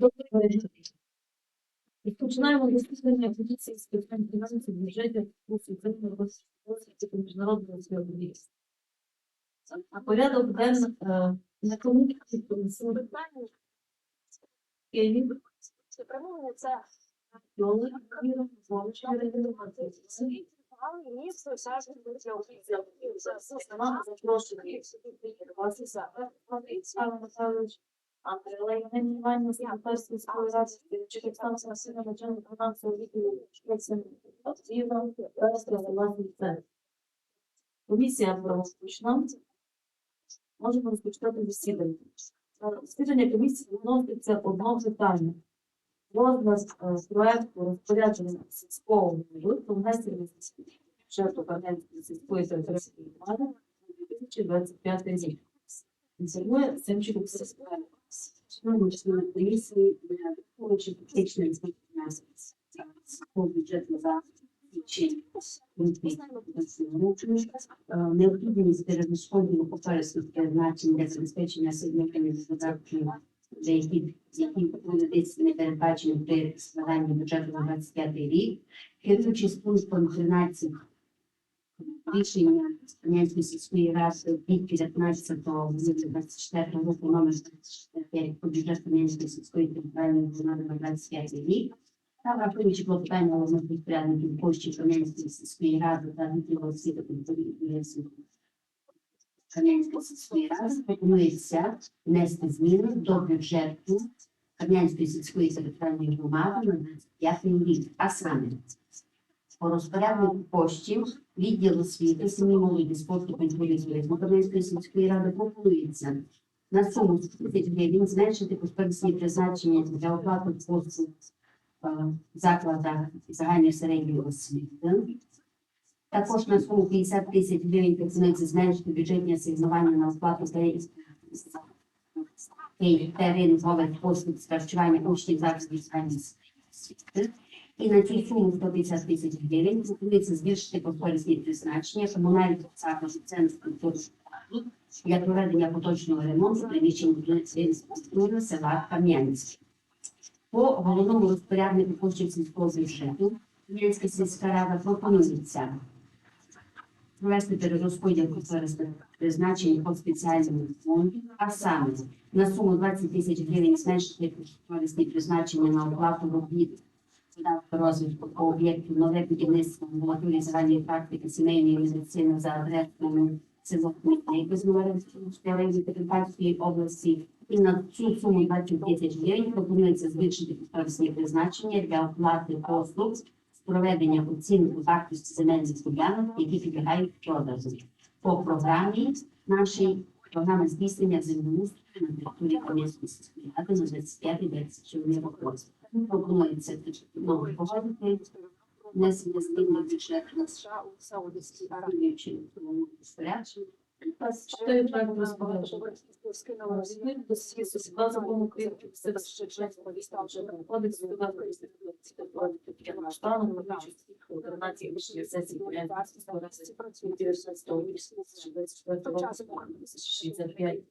Добрий вечір. Розпочинаємо засідання комісії з питань фінансів, бюджетів, курсу України розвитку міжнародного співробітництва. А порядок денний е, на комісії принесли питання. Київ, Це запрошує вас Михайлович, Андрій Олег Іванівна, секретар сільської ради, керівник станції насильно начальник фінансового відділу Шпецин Активна, зараз власний центр. Комісія правопочна. Можемо розпочати засідання. Е, Засідання комісії відноситься одного питання. Розгляд е, проекту розпорядження сільського про внесення бюджету Кам'янської сільської територіальної громади на 2025 рік. Інформує Семчук Сергій. Шановні члени комісії, я враховуючи фактично інспекція бюджету за чи необхідність перерозподілу попередньо призначень для забезпечення сьогодні видатків, для яких які були десь не передбачені при складанні бюджету на 25 рік, керуючись пунктом 13 рішення Кам'янської сільської ради від 19 24 року номер 25 по бюджету Кам'янської сільської територіальної громади на 25 рік. Та враховуючи клопотання головних підпорядників коштів Кам'янської сільської ради та відділу освіти культури пропонується внести зміни до бюджету Кам'янської сільської територіальної громади на 25 рік, а саме по розпоряднику коштів відділ освіти, сім'ї молоді, спорту, культури туризму Кам'янської сільської ради пропонується на суму 100 тисяч гривень зменшити кошторисні призначення для оплати послуг е, закладах загальної середньої освіти. Також на суму 50 тисяч гривень пропонується зменшити бюджетні асигнування на оплату та ринкових послуг з харчування учнів закладів загальної освіти. І на цю суму 150 тисяч гривень пропонується збільшити кошторисні призначення комунальних закладів центру культури для проведення поточного ремонту приміщень будівництва структури села Кам'янське. По головному розпоряднику коштів сільського бюджету Кам'янська сільська рада пропонується провести перерозподіл кошторисних призначень по спеціальному фонду, а саме на суму 20 тисяч гривень зменшити кошторисні призначення на оплату робіт видатку розвитку по об'єкту нове будівництво амбулаторії загальної практики сімейної медицини за адресами село Кмітне, Безмоварської Тернопільської області. І на цю суму 20 тисяч гривень пропонується збільшити кошторисні призначення для оплати послуг з проведення оцінки вартості земельних ділянок, які підлягають продажу. По програмі нашій програми здійснення землеустрою на території Кам'янської на 25-27 роки. Пропонується новий погодити внесення змін до бюджету США у Саудівській Аравії. розпорядження розпорядження. Читаю проект розпорядження. Скинула Змін до сільського два закону України про місцеве самоврядування та бюджетного кодексу додатку до стану на участі у координації вищої сесії Полянської ради від 19 липня 2024 року 65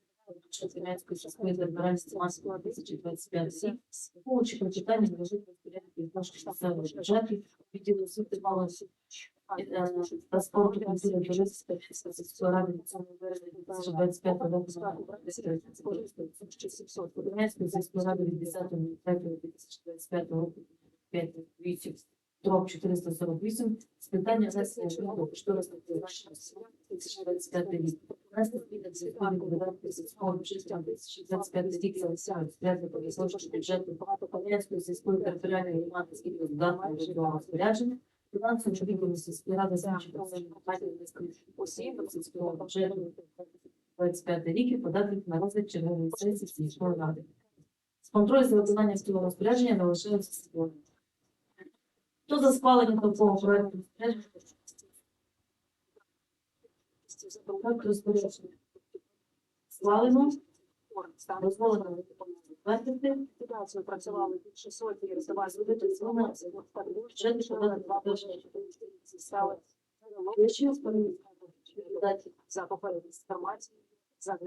Кам'янської сільської територіальної масової 2025 рік. Получі прочитання належить розпорядки від нашого місцевого бюджету, відділу освіти малості та спорту культури туризму сільської ради від 7 2025 року Кам'янської сільської ради від 10 2025 року 58 дроб 448 з питання внесення змін до кошторисних призначень 2025 рік. Внести зміни до закону видатків сільського бюджету 2025 рік залишають з додатком до розпорядження. Фінансовим відділом сільської ради значить осіб сільського бюджету 25 рік і подати на розгляд. З контролю за виконанням цього розпорядження залишилося сільської. Хто за схвалення такого проекту. Схвалено, дозволено затвердити. Ліквідацію працювали більше сотні зміни бюджетні подати два тижні. стали Вищі за попередню інформацію, за.